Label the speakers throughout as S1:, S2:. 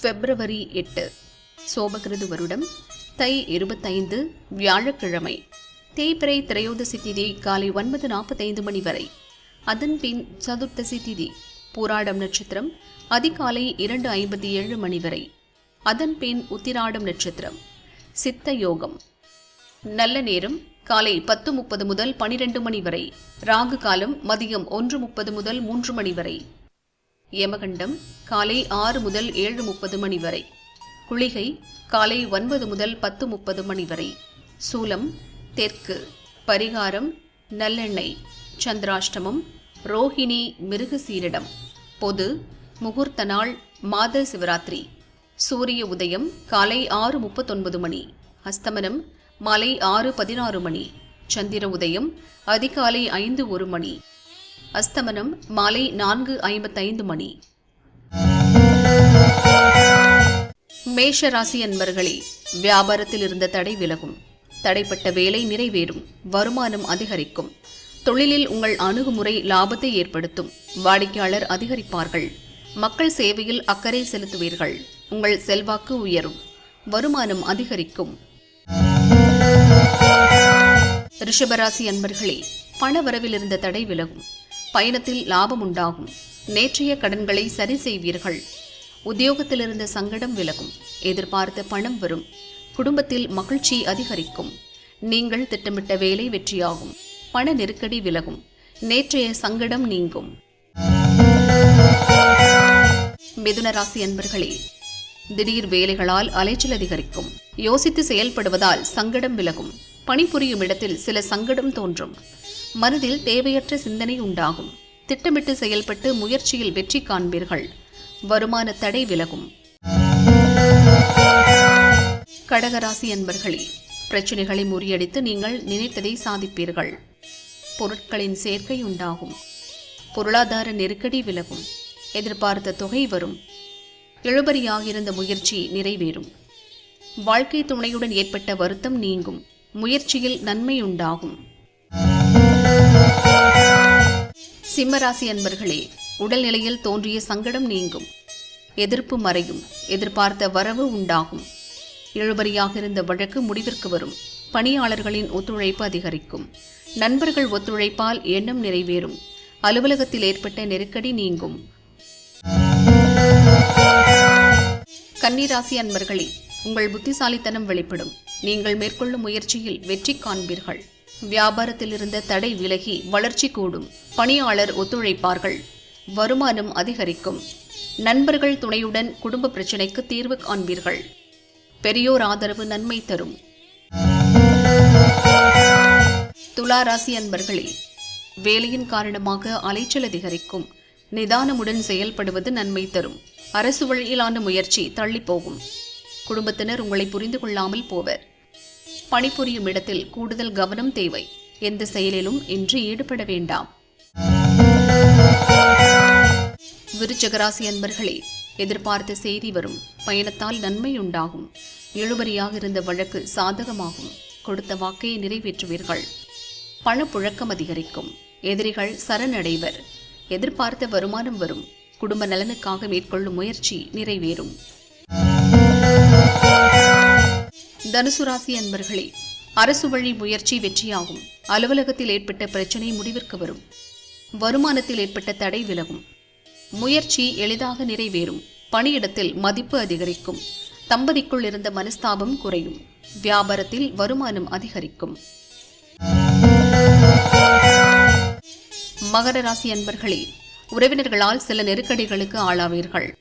S1: பிப்ரவரி எட்டு சோபகிருது வருடம் தை இருபத்தைந்து வியாழக்கிழமை. தேய்பிறை திரையோதசி திதி காலை ஒன்பது நாற்பத்தைந்து மணி வரை. அதன் பின் சதுர்த்தசி திதி பூராடம் நட்சத்திரம் அதிகாலை இரண்டு ஐம்பத்தி ஏழு மணி வரை. அதன் பின் உத்திராடம் நட்சத்திரம். சித்த யோகம். நல்ல நேரம் காலை பத்து முப்பது முதல் பனிரெண்டு மணி வரை. ராகு காலம் மதியம் ஒன்று முப்பது முதல் மூன்று மணி வரை. யமகண்டம் காலை ஆறு முதல் ஏழு முப்பது மணி வரை. குளிகை காலை ஒன்பது முதல் பத்து முப்பது மணி வரை. சூலம் தெற்கு. பரிகாரம் நல்லெண்ணெய். சந்திராஷ்டமம் ரோஹிணி மிருகசீரிடம் பொது முகூர்த்த நாள் மாத சிவராத்திரி. சூரிய உதயம் காலை ஆறு முப்பத்தொன்பது மணி. அஸ்தமனம் மாலை ஆறு பதினாறு மணி. சந்திர உதயம் அதிகாலை ஐந்து ஒரு மணி. அஸ்தமனம் மாலை நான்கு ஐம்பத்தைந்து மணி. மேஷ ராசி அன்பர்களே வியாபாரத்தில் இருந்த தடை விலகும். தடைப்பட்ட வேலை நிறைவேறும் வருமானம் அதிகரிக்கும். தொழிலில் உங்கள் அணுகுமுறை லாபத்தை ஏற்படுத்தும் வாடிக்கையாளர் அதிகரிப்பார்கள். மக்கள் சேவையில் அக்கறை செலுத்துவீர்கள் உங்கள் செல்வாக்கு உயரும் வருமானம் அதிகரிக்கும். ரிஷபராசி அன்பர்களே பணவரவில் இருந்த தடை விலகும். பயணத்தில் லாபம் உண்டாகும் நேற்றைய கடன்களை சரி செய்வீர்கள். உத்தியோகத்தில் இருந்த சங்கடம் விலகும். எதிர்பார்த்த பணம் வரும். குடும்பத்தில் மகிழ்ச்சி அதிகரிக்கும். நீங்கள் திட்டமிட்ட வேலை வெற்றியாகும். பண நெருக்கடி விலகும். நேற்றைய சங்கடம் நீங்கும். மிதுன ராசி அன்பர்களே திடீர் வேலைகளால் அலைச்சல் அதிகரிக்கும். யோசித்து செயல்படுவதால் சங்கடம் விலகும். பணிபுரியும் இடத்தில் சில சங்கடம் தோன்றும். மனதில் தேவையற்ற சிந்தனை உண்டாகும். திட்டமிட்டு செயல்பட்டு முயற்சியில் வெற்றி காண்பீர்கள். வருமான தடை விலகும். கடகராசி அன்பர்களே பிரச்சனைகளை முறியடித்து நீங்கள் நினைத்ததை சாதிப்பீர்கள். பொருட்களின் சேர்க்கை உண்டாகும். பொருளாதார நெருக்கடி விலகும். எதிர்பார்த்த தொகை வரும். இழுபறியாக இருந்த முயற்சி நிறைவேறும். வாழ்க்கை துணையுடன் ஏற்பட்ட வருத்தம் நீங்கும். முயற்சியில் நன்மை உண்டாகும். சிம்மராசி அன்பர்களே உடல்நிலையில் தோன்றிய சங்கடம் நீங்கும். எதிர்ப்பு மறையும். எதிர்பார்த்த வரவு உண்டாகும். இழுபறியாக இருந்த வழக்கு முடிவிற்கு வரும். பணியாளர்களின் ஒத்துழைப்பு அதிகரிக்கும். நண்பர்கள் ஒத்துழைப்பால் எண்ணம் நிறைவேறும். அலுவலகத்தில் ஏற்பட்ட நெருக்கடி நீங்கும். கன்னிராசி அன்பர்களே உங்கள் புத்திசாலித்தனம் வெளிப்படும். நீங்கள் மேற்கொள்ளும் முயற்சியில் வெற்றி காண்பீர்கள். வியாபாரத்தில் இருந்த தடை விலகி வளர்ச்சி கூடும். பணியாளர் ஒத்துழைப்பார்கள். வருமானம் அதிகரிக்கும். நண்பர்கள் துணையுடன் குடும்ப பிரச்சினைக்கு தீர்வு காண்பீர்கள். பெரியோர் ஆதரவு நன்மை தரும். துலா ராசி அன்பர்களே வேலையின் காரணமாக அலைச்சல் அதிகரிக்கும். நிதானமுடன் செயல்படுவது நன்மை தரும். அரசு வழியிலான முயற்சி தள்ளிப்போகும். குடும்பத்தினர் உங்களை புரிந்து கொள்ளாமல் போவர். பணிபுரியும் இடத்தில் கூடுதல் கவனம் தேவை. எந்த செயலிலும் இன்று ஈடுபட வேண்டாம். விருச்சகராசி அன்பர்களே எதிர்பார்த்த செய்தி வரும். பயணத்தால் நன்மை உண்டாகும். இழுபறியாக இருந்த வழக்கு சாதகமாகும். கொடுத்த வாக்கை நிறைவேற்றுவீர்கள். பணப்புழக்கம் அதிகரிக்கும். எதிரிகள் சரணடைவர். எதிர்பார்த்த வருமானம் வரும். குடும்ப நலனுக்காக மேற்கொள்ளும் முயற்சி நிறைவேறும். தனுசு ராசி அன்பர்களே அரசு வழி முயற்சி வெற்றியாகும். அலுவலகத்தில் ஏற்பட்ட பிரச்சனை முடிவிற்கு வரும். வருமானத்தில் ஏற்பட்ட தடை விலகும். முயற்சி எளிதாக நிறைவேறும். பணியிடத்தில் மதிப்பு அதிகரிக்கும். தம்பதிக்குள் இருந்த மனஸ்தாபம் குறையும். வியாபாரத்தில் வருமானம் அதிகரிக்கும். மகர ராசி அன்பர்களே உறவினர்களால் சில நெருக்கடிகளுக்கு ஆளாவீர்கள்.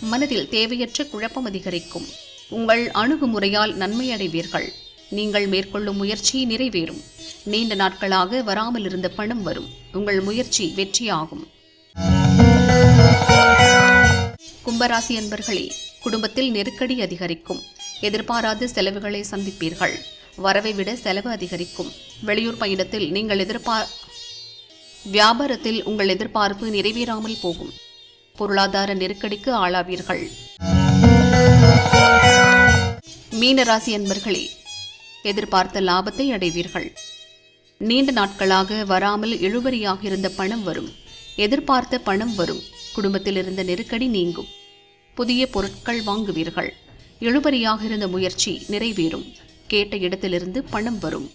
S1: மனதில் தேவையற்ற குழப்பம் அதிகரிக்கும். உங்கள் அணுகுமுறையால் நன்மையடைவீர்கள். நீங்கள் மேற்கொள்ளும் முயற்சி நிறைவேறும். நீண்ட நாட்களாக வராமல் இருந்த பணம் வரும். உங்கள் முயற்சி வெற்றியாகும். கும்பராசி அன்பர்களே குடும்பத்தில் நெருக்கடி அதிகரிக்கும். எதிர்பாராத செலவுகளை சந்திப்பீர்கள். வரவை விட செலவு அதிகரிக்கும். வெளியூர் பயணத்தில் நீங்கள் எதிர்பார் வியாபாரத்தில் உங்கள் எதிர்பார்ப்பு நிறைவேறாமல் போகும். பொருளாதார நெருக்கடிக்கு ஆளாவீர்கள். மீனராசி அன்பர்களே எதிர்பார்த்த லாபத்தை அடைவீர்கள். நீண்ட நாட்களாக வராமல் இழுபறியாக இருந்த பணம் வரும். எதிர்பார்த்த பணம் வரும். குடும்பத்தில் இருந்த நெருக்கடி நீங்கும். புதிய பொருட்கள் வாங்குவீர்கள். இழுபறியாக இருந்த முயற்சி நிறைவேறும். கேட்ட இடத்திலிருந்து பணம் வரும்.